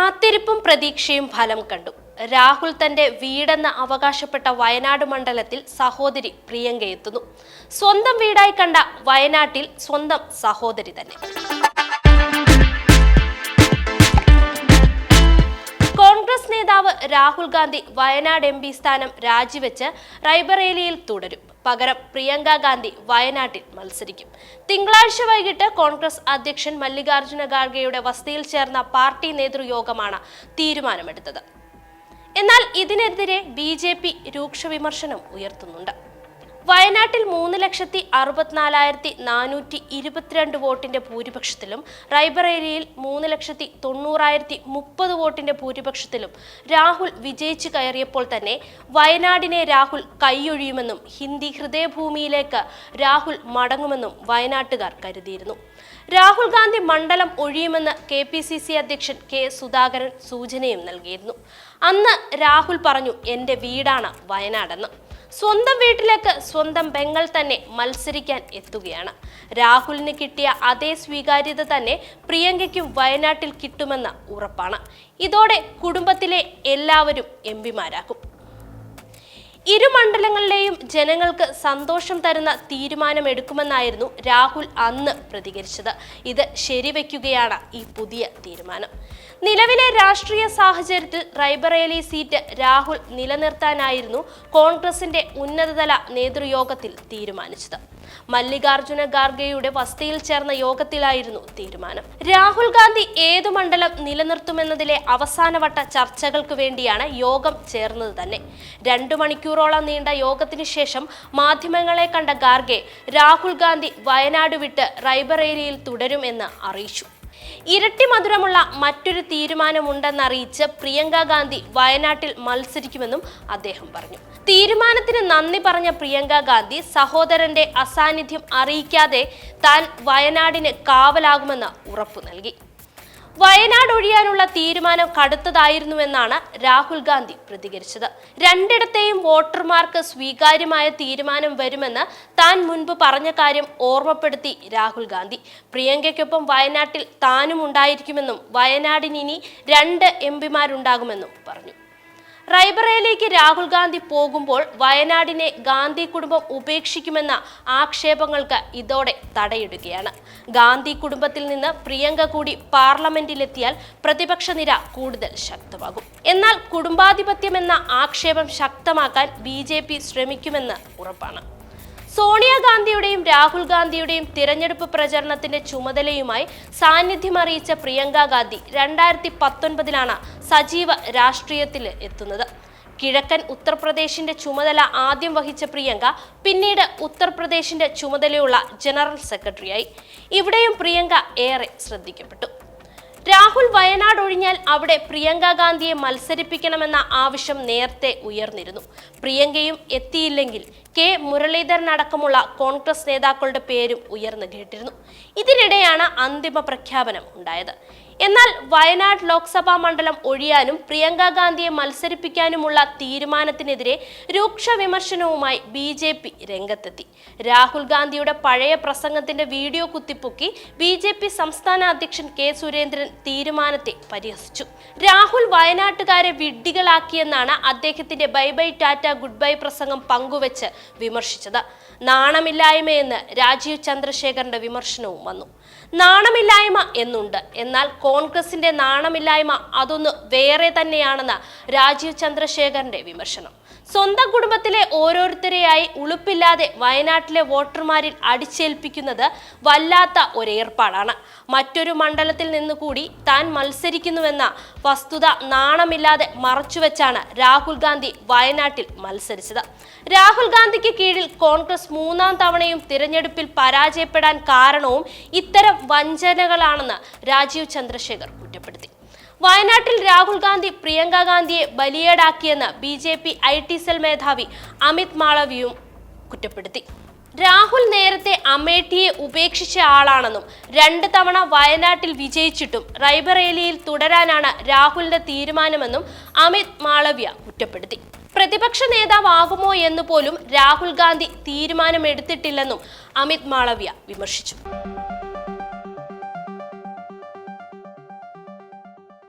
കാത്തിരിപ്പും പ്രതീക്ഷയും ഫലം കണ്ടു. രാഹുൽ തന്റെ വീടെന്ന് അവകാശപ്പെട്ട വയനാട് മണ്ഡലത്തിൽ സഹോദരി പ്രിയങ്ക എത്തുന്നു. സ്വന്തം വീടായി കണ്ട വയനാട്ടിൽ സ്വന്തം സഹോദരി തന്നെ. കോൺഗ്രസ് നേതാവ് രാഹുൽ ഗാന്ധി വയനാട് എം സ്ഥാനം രാജിവെച്ച് റൈബറേലിയിൽ തുടരും. പകരം പ്രിയങ്ക ഗാന്ധി വയനാട്ടിൽ മത്സരിക്കും. തിങ്കളാഴ്ച വൈകിട്ട് കോൺഗ്രസ് അധ്യക്ഷൻ മല്ലികാർജുന ഖാർഗെയുടെ വസതിയിൽ ചേർന്ന പാർട്ടി നേതൃയോഗമാണ് തീരുമാനമെടുത്തത്. എന്നാൽ ഇതിനെതിരെ ബി രൂക്ഷ വിമർശനം ഉയർത്തുന്നുണ്ട്. വയനാട്ടിൽ മൂന്ന് ലക്ഷത്തി അറുപത്തിനാലായിരത്തി നാനൂറ്റി ഇരുപത്തിരണ്ട് വോട്ടിന്റെ ഭൂരിപക്ഷത്തിലും റൈബറേലിയിൽ മൂന്ന് ലക്ഷത്തി തൊണ്ണൂറായിരത്തി മുപ്പത് വോട്ടിന്റെ ഭൂരിപക്ഷത്തിലും രാഹുൽ വിജയിച്ചു കയറിയപ്പോൾ തന്നെ വയനാടിനെ രാഹുൽ കൈയൊഴിയുമെന്നും ഹിന്ദി ഹൃദയഭൂമിയിലേക്ക് രാഹുൽ മടങ്ങുമെന്നും വയനാട്ടുകാർ കരുതിയിരുന്നു. രാഹുൽ ഗാന്ധി മണ്ഡലം ഒഴിയുമെന്ന് കെ പി സി സി അധ്യക്ഷൻ കെ സുധാകരൻ സൂചനയും നൽകിയിരുന്നു. അന്ന് രാഹുൽ പറഞ്ഞു എന്റെ വീടാണ് വയനാടെന്ന്. സ്വന്തം വീട്ടിലേക്ക് സ്വന്തം ബംഗൾ തന്നെ മത്സരിക്കാൻ എത്തുകയാണ്. രാഹുലിന് കിട്ടിയ അതേ സ്വീകാര്യത തന്നെ പ്രിയങ്കയ്ക്കും വയനാട്ടിൽ കിട്ടുമെന്ന ഉറപ്പാണ്. ഇതോടെ കുടുംബത്തിലെ എല്ലാവരും എം പിമാരാക്കും ഇരു മണ്ഡലങ്ങളിലെയും ജനങ്ങൾക്ക് സന്തോഷം തരുന്ന തീരുമാനമെടുക്കുമെന്നായിരുന്നു രാഹുൽ അന്ന് പ്രതികരിച്ചത്. ഇത് ശരിവെക്കുകയാണ് ഈ പുതിയ തീരുമാനം. നിലവിലെ രാഷ്ട്രീയ സാഹചര്യത്തിൽ റൈബറേലി സീറ്റ് രാഹുൽ നിലനിർത്താനായിരുന്നു കോൺഗ്രസിന്റെ ഉന്നതതല നേതൃയോഗത്തിൽ തീരുമാനിച്ചത്. മല്ലികാർജുന ഖാർഗെയുടെ വസതിയിൽ ചേർന്ന യോഗത്തിലായിരുന്നു തീരുമാനം. രാഹുൽ ഗാന്ധി ഏതു മണ്ഡലം നിലനിർത്തുമെന്നതിലെ അവസാനവട്ട ചർച്ചകൾക്ക് വേണ്ടിയാണ് യോഗം ചേർന്നത് തന്നെ. രണ്ടു മണിക്കൂറോളം നീണ്ട യോഗത്തിന് ശേഷം മാധ്യമങ്ങളെ കണ്ട ഖാർഗെ രാഹുൽ ഗാന്ധി വയനാട് വിട്ട് റൈബറേലിയിൽ തുടരുമെന്ന് അറിയിച്ചു. ഇരട്ടി മധുരമുള്ള മറ്റൊരു തീരുമാനമുണ്ടെന്നറിയിച്ച് പ്രിയങ്ക ഗാന്ധി വയനാട്ടിൽ മത്സരിക്കുമെന്നും അദ്ദേഹം പറഞ്ഞു. തീരുമാനത്തിന് നന്ദി പറഞ്ഞ പ്രിയങ്ക ഗാന്ധി സഹോദരന്റെ അസാന്നിധ്യം അറിയിക്കാതെ താൻ വയനാടിന് കാവലാകുമെന്ന് ഉറപ്പു നൽകി. വയനാട് ഒഴിയാനുള്ള തീരുമാനം കടുത്തതായിരുന്നുവെന്നാണ് രാഹുൽ ഗാന്ധി പ്രതികരിച്ചത്. രണ്ടിടത്തെയും വോട്ടർമാർക്ക് സ്വീകാര്യമായ തീരുമാനം വരുമെന്ന് താൻ മുൻപ് പറഞ്ഞ കാര്യം ഓർമ്മപ്പെടുത്തി രാഹുൽ ഗാന്ധി. പ്രിയങ്കയ്ക്കൊപ്പം വയനാട്ടിൽ താനും ഉണ്ടായിരിക്കുമെന്നും വയനാടിനി ഇനി രണ്ട് എം പിമാരുണ്ടാകുമെന്നും പറഞ്ഞു. റൈബറയിലേക്ക് രാഹുൽ ഗാന്ധി പോകുമ്പോൾ വയനാടിനെ ഗാന്ധി കുടുംബം ഉപേക്ഷിക്കുമെന്ന ആക്ഷേപങ്ങൾക്ക് ഇതോടെ തടയിടുകയാണ്. ഗാന്ധി കുടുംബത്തിൽ നിന്ന് പ്രിയങ്ക കൂടി പാർലമെന്റിലെത്തിയാൽ പ്രതിപക്ഷ നിര കൂടുതൽ ശക്തമാകും. എന്നാൽ കുടുംബാധിപത്യമെന്ന ആക്ഷേപം ശക്തമാക്കാൻ ബി ശ്രമിക്കുമെന്ന് ഉറപ്പാണ്. സോണിയാഗാന്ധിയുടെയും രാഹുൽ ഗാന്ധിയുടെയും തിരഞ്ഞെടുപ്പ് പ്രചരണത്തിന്റെ ചുമതലയുമായി സാന്നിധ്യം അറിയിച്ച പ്രിയങ്ക ഗാന്ധി രണ്ടായിരത്തി പത്തൊൻപതിലാണ് സജീവ രാഷ്ട്രീയത്തിൽ എത്തുന്നത്. കിഴക്കൻ ഉത്തർപ്രദേശിന്റെ ചുമതല ആദ്യം വഹിച്ച പ്രിയങ്ക പിന്നീട് ഉത്തർപ്രദേശിന്റെ ചുമതലയുള്ള ജനറൽ സെക്രട്ടറിയായി. ഇവിടെയും പ്രിയങ്ക ഏറെ ശ്രദ്ധിക്കപ്പെട്ടു. രാഹുൽ വയനാട് ഒഴിഞ്ഞാൽ അവിടെ പ്രിയങ്ക ഗാന്ധിയെ മത്സരിപ്പിക്കണമെന്ന ആവശ്യം നേരത്തെ ഉയർന്നിരുന്നു. പ്രിയങ്കയും എത്തിയില്ലെങ്കിൽ കെ മുരളീധരൻ അടക്കമുള്ള കോൺഗ്രസ് നേതാക്കളുടെ പേരും ഉയർന്നു കേട്ടിരുന്നു. ഇതിനിടെയാണ് അന്തിമ പ്രഖ്യാപനം ഉണ്ടായത്. എന്നാൽ വയനാട് ലോക്സഭാ മണ്ഡലം ഒഴിയാനും പ്രിയങ്ക ഗാന്ധിയെ മത്സരിപ്പിക്കാനുമുള്ള തീരുമാനത്തിനെതിരെ രൂക്ഷ വിമർശനവുമായി ബി ജെ പി രംഗത്തെത്തി. രാഹുൽ ഗാന്ധിയുടെ പഴയ പ്രസംഗത്തിന്റെ വീഡിയോ കുത്തിപ്പൊക്കി ബി ജെ പി സംസ്ഥാന അധ്യക്ഷൻ കെ സുരേന്ദ്രൻ തീരുമാനത്തെ പരിഹസിച്ചു. രാഹുൽ വയനാട്ടുകാരെ വിഡ്ഢികളാക്കിയെന്നാണ് അദ്ദേഹത്തിന്റെ bye bye tata goodbye പ്രസംഗം പങ്കുവച്ച് വിമർശിച്ചത്. നാണമില്ലായ്മയെന്ന് രാജീവ് ചന്ദ്രശേഖറിന്റെ വിമർശനവും വന്നു. നാണമില്ലായ്മ എന്നുണ്ട്. എന്നാൽ കോൺഗ്രസിന്റെ നാണമില്ലായ്മ അതൊന്ന് വേറെ തന്നെയാണെന്ന് രാജീവ് ചന്ദ്രശേഖരന്റെ വിമർശനം. സ്വന്തം കുടുംബത്തിലെ ഓരോരുത്തരെയായി ഉളുപ്പില്ലാതെ വയനാട്ടിലെ വോട്ടർമാരിൽ അടിച്ചേൽപ്പിക്കുന്നത് വല്ലാത്ത ഒരേർപ്പാടാണ്. മറ്റൊരു മണ്ഡലത്തിൽ നിന്നുകൂടി താൻ മത്സരിക്കുന്നുവെന്ന വസ്തുത നാണമില്ലാതെ മറച്ചുവെച്ചാണ് രാഹുൽ ഗാന്ധി വയനാട്ടിൽ മത്സരിച്ചത്. രാഹുൽ ഗാന്ധിക്ക് കീഴിൽ കോൺഗ്രസ് മൂന്നാം തവണയും തിരഞ്ഞെടുപ്പിൽ പരാജയപ്പെടാൻ കാരണവും ഇത്തരം വഞ്ചനകളാണെന്ന് രാജീവ് ചന്ദ്രശേഖർ കുറ്റപ്പെടുത്തി. വയനാട്ടിൽ രാഹുൽ ഗാന്ധി പ്രിയങ്ക ഗാന്ധിയെ ബലിയേടാക്കിയെന്ന് B J P I T cell മേധാവി അമിത് മാളവിയും കുറ്റപ്പെടുത്തി. രാഹുൽ നേരത്തെ അമേഠിയെ ഉപേക്ഷിച്ച ആളാണെന്നും രണ്ട് തവണ വയനാട്ടിൽ വിജയിച്ചിട്ടും റൈബറേലിയിൽ തുടരാനാണ് രാഹുലിന്റെ തീരുമാനമെന്നും അമിത് മാളവ്യ കുറ്റപ്പെടുത്തി. പ്രതിപക്ഷ നേതാവാകുമോ എന്ന് പോലും രാഹുൽ ഗാന്ധി തീരുമാനമെടുത്തിട്ടില്ലെന്നും അമിത് മാളവ്യ വിമർശിച്ചു.